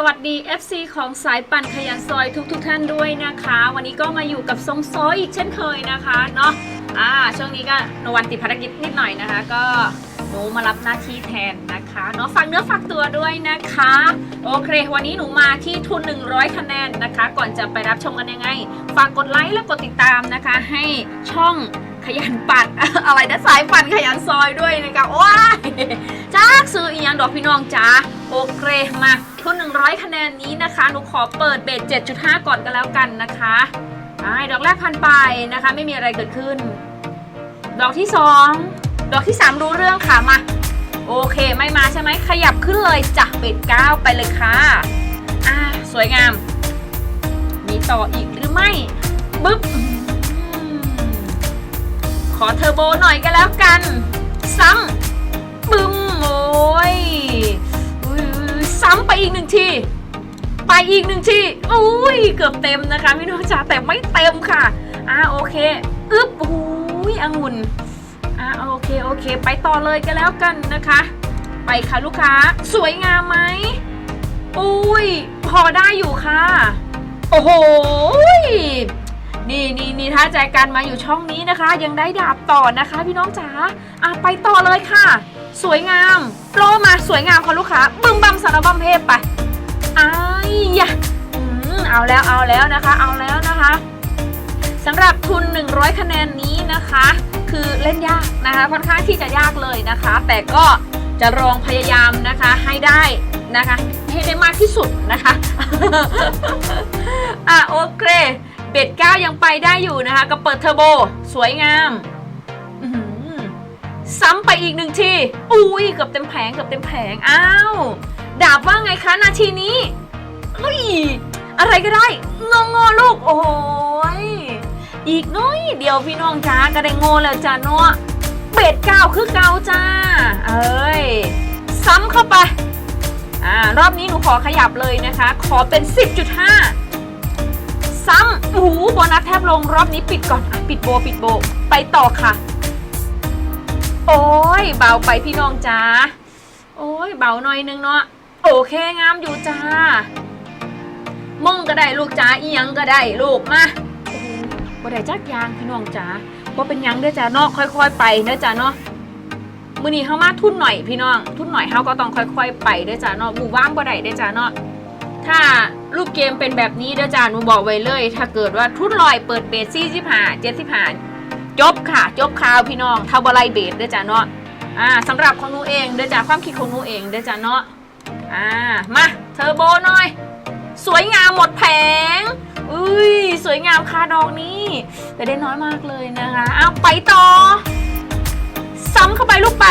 สวัสดี FC ของสายปั่นขยันซอยทุกๆทท่านด้วยนะคะ วันนี้ก็มาอยู่กับทรงซอยอีกเช่นเคยนะคะเนาะอ่าช่วงนี้ก็นวันติดภารกิจนิดหน่อยนะคะ ก็หนูมารับหน้าที่แทนนะคะเนาะฝากเนื้อฝากตัวด้วยนะคะ โอเค วันนี้หนูมาที่ทุน 100 คะแนนนะคะ ก่อนจะไปรับชมกันยังไง ฝากกดไลค์และกดติดตามนะคะ ให้ช่องขยันปัดอะไรนะสายปั่นขยันซอยด้วยนะคะว้ายจากซื้ออีกอย่างดอกพี่น้องจ้า โอเคมาทุน100 คะแนนนี้นะคะหนูขอเปิดเบส7.5 ก่อนก็แล้วกันนะคะอ่าดอกแรกพันไปนะคะ ไม่มีอะไรเกิดขึ้น ดอกที่ 2 ดอกที่ 3 รู้เรื่องค่ะมาโอเคไม่มาใช่ไหมขยับขึ้นเลยจ้ะเบส9ไปเลยค่ะอ่าสวยงาม มีต่ออีกหรือไม่บึ๊บขอเทอร์โบหน่อยก็แล้วกัน ซ้ำปึ้มโอ้ย ซ้ำไปอีกหนึ่งที ไปอีกหนึ่งทีอุ้ยเกือบเต็มนะคะพี่น้องจ๋าแต่ไม่เต็มค่ะอ่าโอเคอึ๊บอุ้ยองุ่นอ่าโอเคโอเค ไปต่อเลยก็แล้วกันนะคะ ไปค่ะลูกค้า สวยงามไหมอุ้ยพอได้อยู่ค่ะ โอ้โหนี่นี่นี่ถ้าใจกันมาอยู่ช่องนี้นะคะ ยังได้ดาบต่อนะคะ พี่น้องจ๋าอะไปต่อเลยค่ะ สวยงามโปรมาสวยงามค่ะลูกค้าบึ้มบัมสารบัมเพศไปไอ้ยยะอืมเอาแล้วเอาแล้วนะคะ เอาแล้วนะคะสำหรับทุน 100 คะแนนนี้นะคะ คือเล่นยากนะคะค่อนข้างที่จะยากเลยนะคะ แต่ก็จะลองพยายามนะคะให้ได้นะคะ ให้ได้มากที่สุดนะคะอะโอเคเบ็ดเก้ายังไปได้อยู่นะคะก็เปิดเทอร์โบ สวยงาม ซ้ำไปอีกหนึ่งที อุ้ยเกือบเต็มแผงเกือบเต็มแผง อ้าว ดาบว่าไงคะนาทีนี้เฮ้ยอะไรก็ได้งงอลูก โอ้ยอีกน้อยเดียวพี่น้องจ้าก็ได้โง่แล้วจ้าเนาะเบ็ดเก้าคือเก้าจ้า เอ้ย ซ้ำเข้าไป อ่ารอบนี้หนูขอขยับเลยนะคะ ขอเป็น 10.5 ซ้ำโอ้โหโบนัสแทบลงรอบนี้ปิดก่อนอปิดโบปิดโบ ไปต่อค่ะ โอ้ยเบาไปพี่น้องจ้าโอ้ยเบาหน่อยนึงเนาะโอเคงามอยู่จ้ามงก็ได้ลูกจ้าอียังก็ได้ลูกมาบ่ได้จักยางพี่น้องจ้าบ่เป็นยังเด้อจ้าเนาะค่อยๆ ไปเด้อจ้าเนาะมื้อนี้เฮามาทุ่นหน่อยพี่น้อง ทุ่นหน่อยเฮาก็ต้องค่อย ๆ ไปเด้อจ้าเนาะหมู่ว่างบ่ได้เด้อจ้าเนาะถ้ารูปเกมเป็นแบบนี้เด้อจ้าหนูบอกไว้เลย ถ้าเกิดว่าทุนลอยเปิดเบส45 75 จบค่ะ จบข่าวพี่น้องเท่าบไลเบสเด้อจ้าเนาะอ่าสำหรับของหนูเองเด้อจ้าความคิดของหนูเองเด้อจ้าเนาะอ่ามาเทอร์โบหน่อย สวยงามหมดแผงอุ้ยสวยงามคาดอกนี้แต่ได้น้อยมากเลยนะคะเอาไปต่อ ซ้ำเข้าไปลูกไป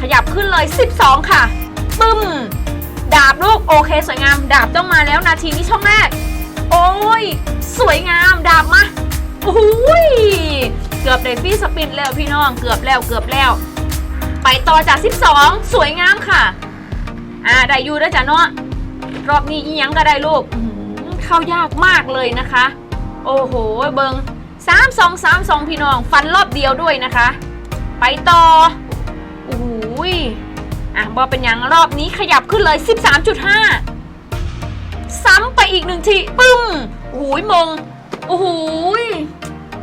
ขยับขึ้นเลย 12 ค่ะปึ้มดาบลูกโอเค สวยงาม ดาบต้องมาแล้วนาทีนี้ช่องแรก โอ้ย สวยงาม ดาบมา โอ้ย เกือบได้ฟรี่สปินแล้วพี่น้อง เกือบแล้วเกือบแล้ว ไปต่อจาก 12 สวยงามค่ะ อ่า ได้อยู่ด้วยจ้ะเนาะ รอบนี้อียังก็ได้ลูกเข้ายากมากเลยนะคะ โอ้โห เบิงสามสองสามสองพี่น้อง ฟันรอบเดียวด้วยนะคะ ไปต่อโอ้ยอะบอเป็นยังรอบนี้ขยับขึ้นเลย 13.5 ซ้ำไปอีกหนึ่งที ปึ้มโอ้ยมง อ้โห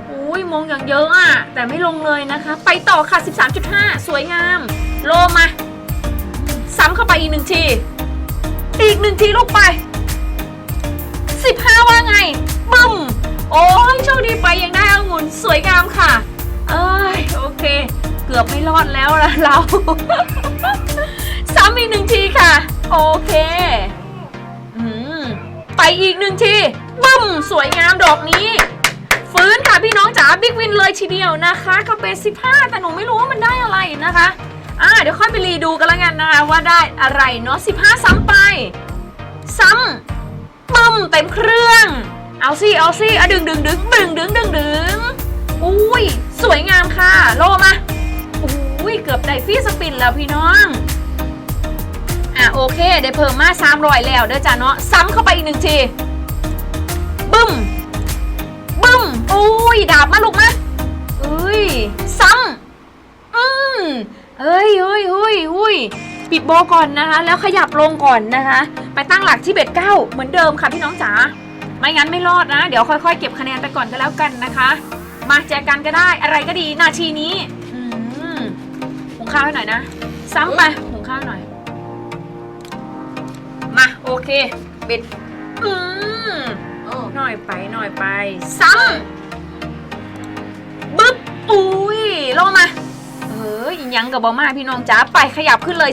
โอ้ยมงอย่างเยอะอะแต่ไม่ลงเลยนะคะ ไปต่อค่ะ 13.5 สวยงาม โลมา ซ้ำเข้าไปอีกหนึ่งที อีกหนึ่งทีลูกไปสิบห้าว่าไง บึ้ม โอ้ยโชคดีไปยังได้องุ่นสวยงามค่ะ เอ้ย โอเค เกือบไม่รอดแล้วละเรา ซ้ำอีกหนึ่งทีค่ะ โอเค อืม ไปอีกหนึ่งที บึ้มสวยงามดอกนี้ ฟื้นค่ะพี่น้องจ๋าบิ๊กวินเลยทีเดียวนะคะก็เป็น15แต่หนูไม่รู้ว่ามันได้อะไรนะคะอ่าเดี๋ยวค่อยไปรีดูกันล้วกันนะคะว่าได้อะไรเนาะ15ซ้ำไป ซ้ำปั๊มเต็มเครื่อง เอาสิเอาสิอะดึงดึงดึงดึงดึงดึงดึงอุ้ยสวยงามค่ะ โลมาอุ้ยเกือบได้ฟรีสปินแล้วพี่น้องอะโอเค ได้เพิ่มมา300แล้วเด้อจ้าเนาะซ้ำเข้าไปอีกหนึ่งที บึ้ม บึ้มอุ้ยดาบมาลูกมาอุ้ย ซ้ำอืมเฮ้ยเฮ้ยเฮ้ยเฮ้ยปิดโบก่อนนะคะ แล้วขยับลงก่อนนะคะ ไปตั้งหลักที่เบ็ดเก้าเหมือนเดิมค่ะพี่น้องจ๋าไม่งั้นไม่รอดนะ เดี๋ยวค่อยๆ เก็บคะแนนไปก่อนก็แล้วกันนะคะ มาแจกกันก็ได้อะไรก็ดีนาทีนี้อืมหุงข้าวให้หน่อยนะ ซ้ำไปหุงข้าวหน่อย มา โอเค ปิด อืม โอ้หน่อยไปหน่อยไป ซ้ำบึ๊บอุ้ยลงมา เอออีกยังกับบอมาพี่น้องจ๋าไปขยับขึ้นเลย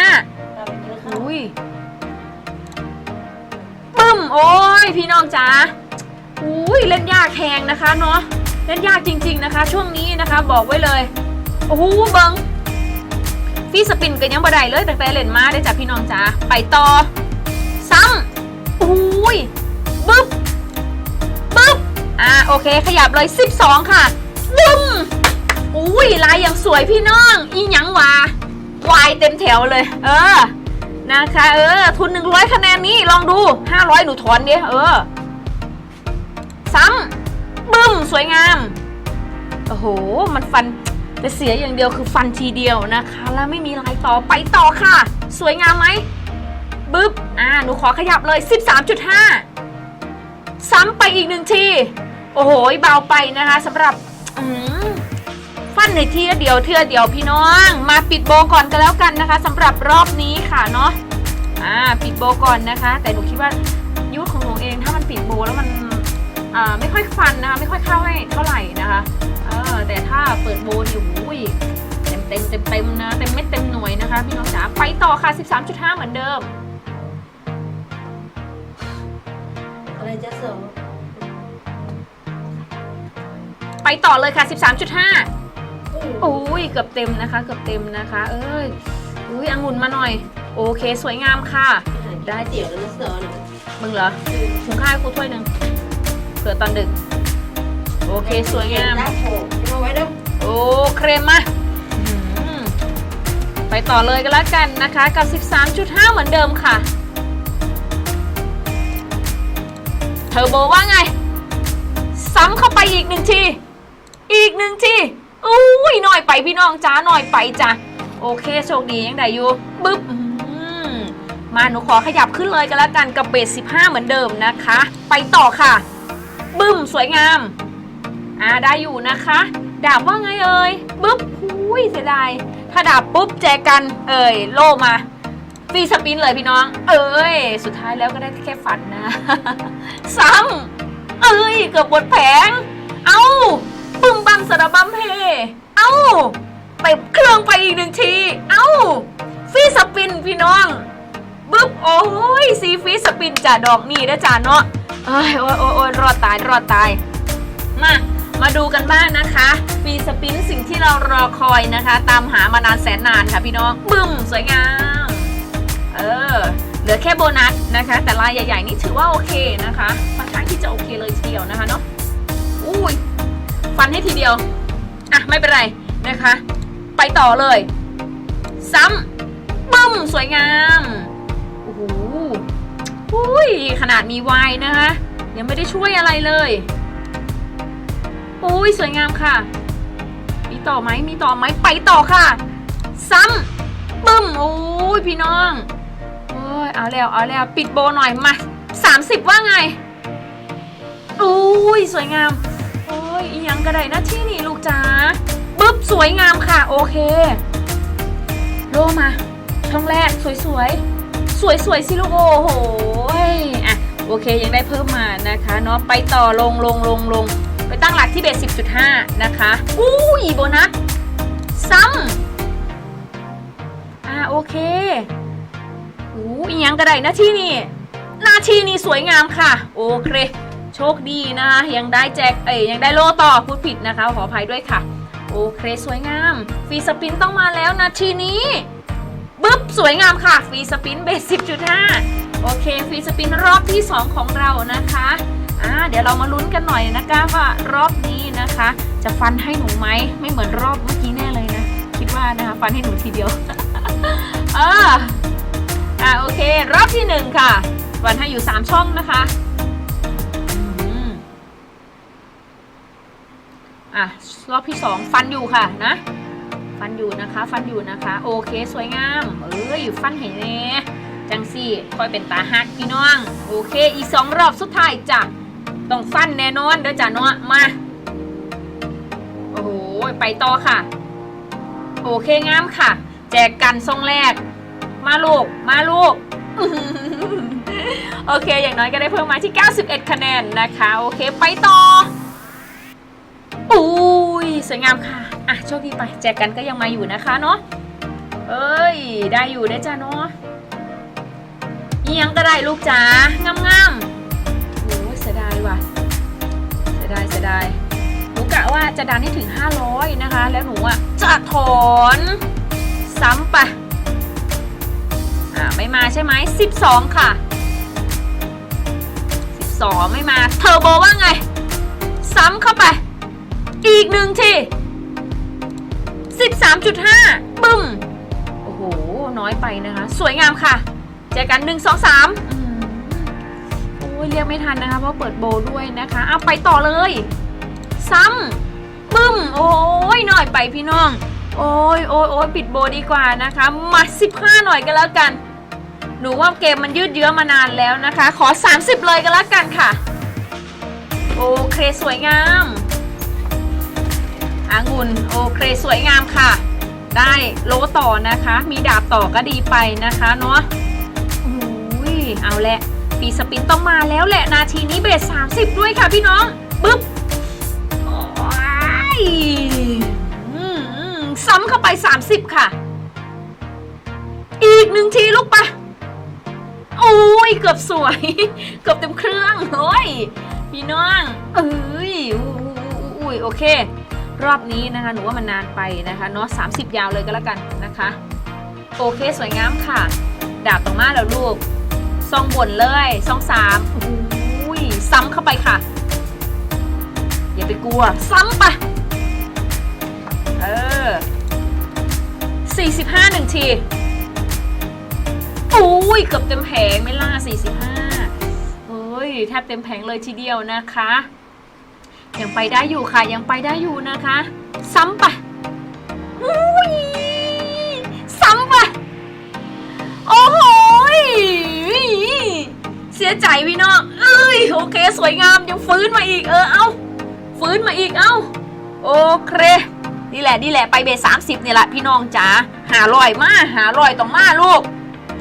10.5เราไปกินข้าวอุ้ยปึ้มโอ้ยพี่น้องจ๋าอุ้ยเล่นยากแหงนะคะเนาะเล่นยากจริง ๆนะคะ ช่วงนี้นะคะบอกไว้เลยโอ้โหเบิงฟี่สปินก็ยังบ่ได้เลยแต่แต่เล่นมาได้จากพี่น้องจ๋าไปต่อ ซ้ำอุ้ย บึ๊บบึ๊บอ่าโอเค ขยับเลย 12 ค่ะบึ้มอุ้ยลายอย่างสวยพี่น้อง อีหยังวะวายเต็มแถวเลย เออนะคะเออ ทุน 100 คะแนนนี้ลองดู 500 หนูถอนดิเออ ซ้ำบึ้ม สวยงาม โอ้โห มันฟันแต่เสียอย่างเดียวคือฟันทีเดียวนะคะ แล้วไม่มีลายต่อไปต่อค่ะ สวยงามไหมบึ๊บ อ่า หนูขอขยับเลย 13.5ซ้ำ ไปอีกหนึ่งที โอ้โหเบาไปนะคะสำหรับอืมฟันในเที่เดียวเที่ยเดียวพี่น้อง มาปิดโบก่อนก็แล้วกันนะคะสำหรับรอบนี้ค่ะเนาะอ่าปิดโบก่อนนะคะ แต่หนูคิดว่ายุคของหนูเองถ้ามันปิดโบแล้วมันอ่าไม่ค่อยฟันนะคะไม่ค่อยเข้าให้เท่าไหร่นะคะเออแต่ถ้าเปิดโบนี่โอ้ยเต็มเต็มเต็มเต็มนะเต็มเม็ดเต็มหน่วยนะคะพี่น้องจ๋าไปต่อค่ะ 13.5 เหมือนเดิมอะไรจะเสริม ไปต่อเลยค่ะ 13.5โอ้ยเกือบเต็มนะคะ เกือบเต็มนะคะ เอ้ยอุ้ยองุ่นมาหน่อย โอเค สวยงามค่ะ ได้เตี๋ยวแล้วนะเสือหนึ่งมึงเหรอหุงข้าวให้กูถ้วยหนึ่งเผื่อตอนดึก โอเค สวยงามได้โผล่เอาไว้ด้วยโอ้เครมมาอื้อหือไปต่อเลยก็แล้วกันนะคะกับ 13.5 เหมือนเดิมค่ะเทอร์โบว่าไง ซ้ำเข้าไปอีกหนึ่งที อีกหนึ่งที่อุ้ยหน่อยไปพี่น้องจ้าหน่อยไปจ้ะโอเคโชคดียังได้อยู่ปึ๊บมาหนูขอขยับขึ้นเลยก็แล้วกันกับเบส15 เหมือนเดิมนะคะ ไปต่อค่ะ บึ้มสวยงามอ่าได้อยู่นะคะ ดาบว่าไงเอ่ยปึ๊บหุยเสียดายถ้าดาบปุ๊บแจกัน เอ่ยโล่มาฟีสปินเลยพี่น้อง เอ้ย สุดท้ายแล้วก็ได้แค่ฝันนะ ซ้ำเอ้ย เกือบบดแผง เอ้า ปึ้มบัมสระบัมเพเอ้า ไปเครื่องไปอีกหนึ่งที เอ้า ฟีสปินพี่น้องบึ๊บโอ้ยซีฟีสปินจ่าดอกนี่นะจ่าเนาะเอ้ยโอ้ยโอ้ยโอ้ยรอดตายรอดตาย มา มาดูกันบ้างนะคะฟีสปินสิ่งที่เรารอคอยนะคะ ตามหามานานแสนนานค่ะพี่น้องบึ้มสวยงามเออเหลือแค่โบนัสนะคะ แต่ลายใหญ่ ๆ นี่ถือว่าโอเคนะคะค่อนข้างที่จะโอเคเลยทีเดียวนะคะเนาะ ฟันให้ทีเดียว อะ ไม่เป็นไรนะคะ ไปต่อเลย ซ้ำบึ้ม สวยงาม โอ้โหอุ้ย ขนาดมีวายนะคะ ยังไม่ได้ช่วยอะไรเลยอุ้ย สวยงามค่ะ มีต่อไหมมีต่อไหมไปต่อค่ะ ซ้ำปึ้มโอ้ยพี่น้องโอ้ยเอาแล้วเอาแล้วปิดโบหน่อยมา30ว่าไงอุ้ย สวยงาม โอ้ยอีหยังกระไดนะที่นี่ลูกจ๋าปึ๊บสวยงามค่ะ โอเค โลมา ช่องแรกสวยสวยสวยสวยสิลูกโอ้โหอะโอเคยังได้เพิ่มมานะคะเนาะไปต่อลงลงลงลงไปตั้งหลักที่เบส10.5 นะคะอู้ยโบนัสซ้ำอ่าโอเคอู้อีหยังกระไดหน้าที่นี่หน้าที่นี่สวยงามค่ะ โอเค โชคดีนะคะยังได้แจกเอ้ยยังได้โล่ต่อพูดผิดนะคะ ขออภัยด้วยค่ะ โอเคสวยงามฟรีสปินต้องมาแล้วนาทีนี้บึ๊บสวยงามค่ะฟรีสปินเบส10.5 โอเคฟรีสปินรอบที่ 2 ของเรานะคะอ่าเดี๋ยวเรามาลุ้นกันหน่อยนะคะว่ารอบนี้นะคะ จะฟันให้หนูไหมไม่เหมือนรอบเมื่อกี้แน่เลยนะ คิดว่านะคะฟันให้หนูทีเดียวเอออ่าโอเค รอบที่หนึ่งค่ะฟันให้อยู่ 3 ช่องนะคะ อะรอบที่สองฟันอยู่ค่ะนะ ฟันอยู่นะคะ ฟันอยู่นะคะ โอเคสวยงาม เอ้ยฟันเห็นแน่จังสี่ค่อยเป็นตาฮักพี่น้อง โอเค อีกสองรอบสุดท้ายจ้ะต้องฟันแน่นอนเด้อจ้ะเนาะมาโอ้โหไปต่อค่ะ โอเคงามค่ะ แจกกันทรงแรก มาลูกมาลูกโอเค อย่างน้อยก็ได้เพิ่มมาที่ 91 คะแนนนะคะ โอเค ไปต่อ อุ้ยสวยงามค่ะ อะโชคดีไป แจกกันก็ยังมาอยู่นะคะเนาะเอ้ย ได้อยู่ได้จ้าเนาะเอียงก็ได้ลูกจ๋างามงามๆโอ้ยเสียดายว่ะ เสียดายเสียดายหนูกะว่าจะดันให้ถึง 500 นะคะ แล้วหนูอะจะถอนซ้ำไปอ่าไม่มาใช่ไหม12 ค่ะ 12 ไม่มา เทอร์โบว่าไง ซ้ำเข้าไป อีกหนึ่งที13.5บึ้ม โอ้โห น้อยไปนะคะ สวยงามค่ะ เจอกัน 1 2 3อืมโอ้ยเรียกไม่ทันนะคะ เพราะเปิดโบด้วยนะคะ เอาไปต่อเลย ซ้ำบึ้ม โอ้ยหน่อยไปพี่น้อง โอ้ยโอ้ยโอ้ยปิดโบดีกว่านะคะ มา 15 หน่อยก็แล้วกัน หนูว่าเกมมันยืดเยื้อมานานแล้วนะคะ ขอ 30 เลยก็แล้วกันค่ะ โอเค สวยงาม องุ่นโอเคสวยงามค่ะ ได้โลต่อนะคะ มีดาบต่อก็ดีไปนะคะเนาะอุ้ยเอาแหละปีสปินต้องมาแล้วแหละนาทีนี้เบส30 ด้วยค่ะพี่น้องปึ๊บโอ้ยซ้ำเข้าไป 30 ค่ะ อีกหนึ่งทีลูกปะโอ้ยเกือบสวย เกือบเต็มเครื่องโอ้ยพี่น้องเอ้ยอุ้ยโอเค รอบนี้นะคะหนูว่ามันนานไปนะคะเนาะ30ยาวเลยก็แล้วกันนะคะ โอเคสวยงามค่ะ ดาบตรงมาแล้วลูกซองบนเลยซองสามอุ้ยซ้ำเข้าไปค่ะ อย่าไปกลัว ซ้ำไปเออ45หนึ่งทีอุ้ยเกือบเต็มแผงไม่ล่า45เฮ้ยแทบเต็มแผงเลยทีเดียวนะคะ ยังไปได้อยู่ค่ะ ยังไปได้อยู่นะคะ ซ้ำไปอุ้ยซ้ำไปโอ้โหยเสียใจพี่น้องเอ้ยโอเค สวยงามยังฟื้นมาอีกเออเอาฟื้นมาอีกเอาโอเคนี่แหละนี่แหละไปเบสสามสิบนี่แหละพี่น้องจ๋าหาลอยมาหาลอยต้องมาลูก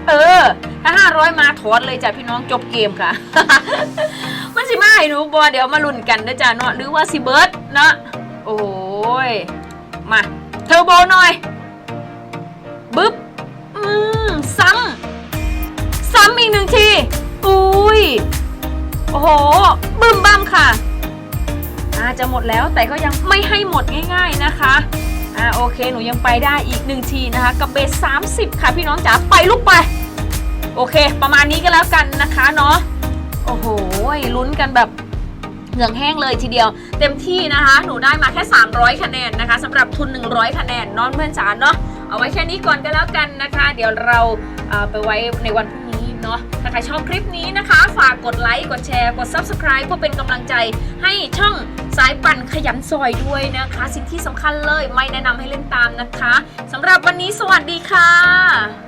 เออ ถ้าห้าร้อยมาถอนเลยจ้ะพี่น้องจบเกมค่ะ สิมาให้หนูบอเดี๋ยวมาลุ้นกันนะจ๊ะเนาะหรือว่าสิเบิร์ดเนาะโอ้ยมาเทอร์โบหน่อยบึ๊บอืมซ้ำซ้ำอีกหนึ่งทีอุ้ยโอ้โหบึ้มบั้มค่ะอาจะหมดแล้วแต่ก็ยังไม่ให้หมดง่าย ๆนะคะอ่าโอเคหนูยังไปได้อีกหนึ่งทีนะคะ กับเบส30 ค่ะพี่น้องจ๋าไปลูกไป โอเค ประมาณนี้ก็แล้วกันนะคะเนาะ โอ้โหลุ้นกันแบบเหงื่อแห้งเลยทีเดียว เต็มที่นะคะ หนูได้มาแค่ 300 คะแนนนะคะสำหรับทุน 100 คะแนนเนอนเพื่อนจ๋าเนาะเอาไว้แค่นี้ก่อนก็แล้วกันนะคะ เดี๋ยวเราเอ่อไปไว้ในวันพรุ่งนี้เนาะถ้าใครชอบคลิปนี้นะคะ ฝากกดไลค์กดแชร์กด Subscribe เพื่อเป็นกำลังใจให้ช่องสายปั่นขยันซอยด้วยนะคะ สิ่งที่สำคัญเลยไม่แนะนำให้เล่นตามนะคะสำหรับวันนี้สวัสดีค่ะ